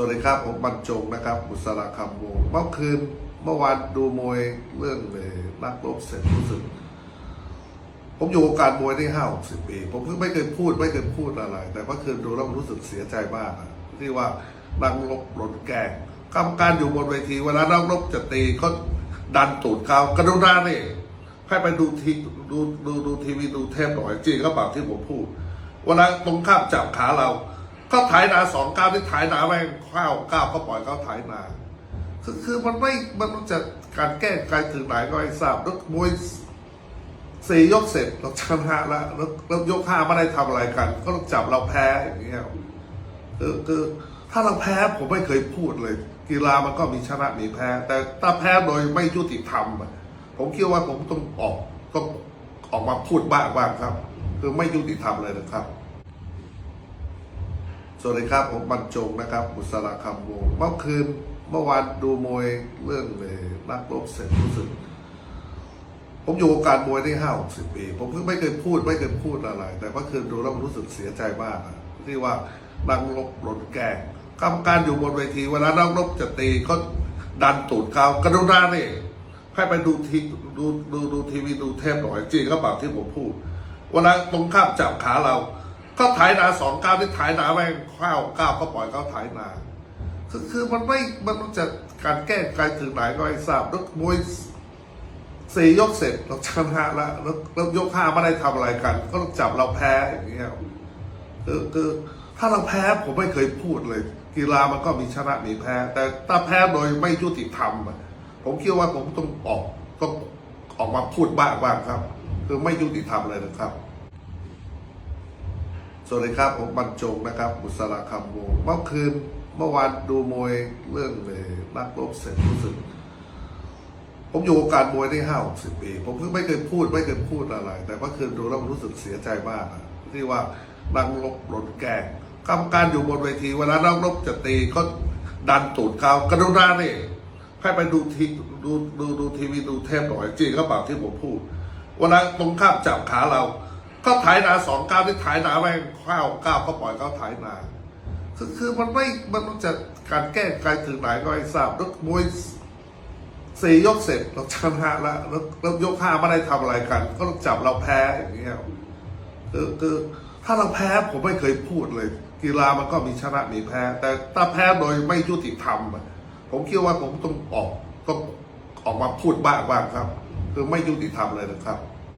สวัสดีครับผมบรรจงนะครับบุษราคำวงเมื่อคืนเมื่อวานดูมวยเรื่องเอ่อนักรบเสร็จรู้สึก ผมอยู่วงการมวยได้ห้าหกสิบปีผมเพิ่งไม่เคยพูดไม่เคยพูดอะไร แต่เมื่อคืนดูแล้วรู้สึกเสียใจมากอะที่ว่านักรบหล่นแกงกรรมการอยู่บนเวทีเวลานักรบจะตีเขาดันตูดเขากรุณาเนี่ให้ไปดูทีดูดูดูทีวีดูเทปหน่อยจริงก็แบบที่ผมพูดเวลาตรงข้ามจับขาเรา เขาถ่ายนาสองก้าวที่ถ่ายนาแม่งข้าวก้าวเขาปล่อยเขาถ่ายนาคือคือมันไม่มันจะการแก้ไขถึงไหนก็ไม่ทราบแล้วมวยสี่ยกเสร็จเราชนะแล้วแล้วยกห้าไม่ได้ทำอะไรกัน ก็ต้องจับเราแพ้อย่างเงี้ยคือคือถ้าเราแพ้ผมไม่เคยพูดเลย กีฬามันก็มีชนะมีแพ้ แต่ถ้าแพ้โดยไม่ยุติธรรมผมคิดว่าผมต้องออกต้องออกมาพูดบ้างบ้างครับ คือไม่ยุติธรรมเลยนะครับ สวัสดีครับผมบรรจงนะครับบุษราคำวงเมื่อคืนเมื่อวานดูมวยเรื่องเอ่อนักรบเสร็จรู้สึก ผมอยู่วงการมวยได้ห้าหกสิบปี ผมเพิ่งไม่เคยพูดไม่เคยพูดอะไร แต่เมื่อคืนดูแล้วรู้สึกเสียใจมากอะที่ว่านักรบหล่นแกงกรรมการอยู่บนเวที เวลานักรบจะตีเขาดันตูดเขากรุณาเนี่ยให้ไปดูทีดูดูดูทีวีดูเทปหน่อยจริงก็แบบที่ผมพูดเวลาตรงข้ามจับขาเรา เขาถ่ายนาสองก้าวที่ถ่ายนาแม่งข้าวก้าวเขาปล่อยเขาถ่ายนา คือคือมันไม่มันจะการแก้ไขถึงไหนก็ไม่ทราบแล้วมวยสี่ยกเสร็จเราชนะล้วแล้วแล้วยกห้าไม่ได้ทำอะไรกัน ก็ต้องจับเราแพ้อย่างเงี้ยคือคือถ้าเราแพ้ผมไม่เคยพูดเลย กีฬามันก็มีชนะมีแพ้ แต่ถ้าแพ้โดยไม่ยุติธรรมผมคิดว่าผมต้องออกต้องออกมาพูดบ้างบ้างครับ คือไม่ยุติธรรมเลยนะครับ สวัสดีครับผมบรรจงนะครับบุษราคำวงเมื่อคืนเมื่อวานดูมวยเรื่องเอ่อนักรบเสร็จรู้สึก ผมอยู่วงการมวยได้ห้าหกสิบปี ผมเพิ่งไม่เคยพูดไม่เคยพูดอะไร แต่เมื่อคืนดูแล้วรู้สึกเสียใจมากที่ว่านักรบหล่นแกงกรรมการอยู่บนเวทีเวลานักรบจะตีเขาดันตูดเขากรุณาเนี่ให้ไปดูทีดูดูดูทีวีดูเทปหน่อยจริงก็แบบที่ผมพูดเวลาตรงข้ามจับขาเรา เขาถ่ายนาสองก้าวที่ถ่ายนาแม่งข้าวก้าวเขาปล่อยเขาถ่ายนาคือคือมันไม่มันจะการแก้ไขถึงไหนก็ไม่ทราบแล้วมวยสี่ยกเสร็จเราชนะแล้วแล้วแล้วยกห้าไม่ได้ทำอะไรกัน ก็จับเราแพ้อย่างเงี้ยคือคือถ้าเราแพ้ผมไม่เคยพูดเลย กีฬามันก็มีชนะมีแพ้ แต่ถ้าแพ้โดยไม่ยุติธรรมผมคิดว่าผมต้องออกต้องออกมาพูดบ้างบ้างครับ คือไม่ยุติธรรมเลยนะครับ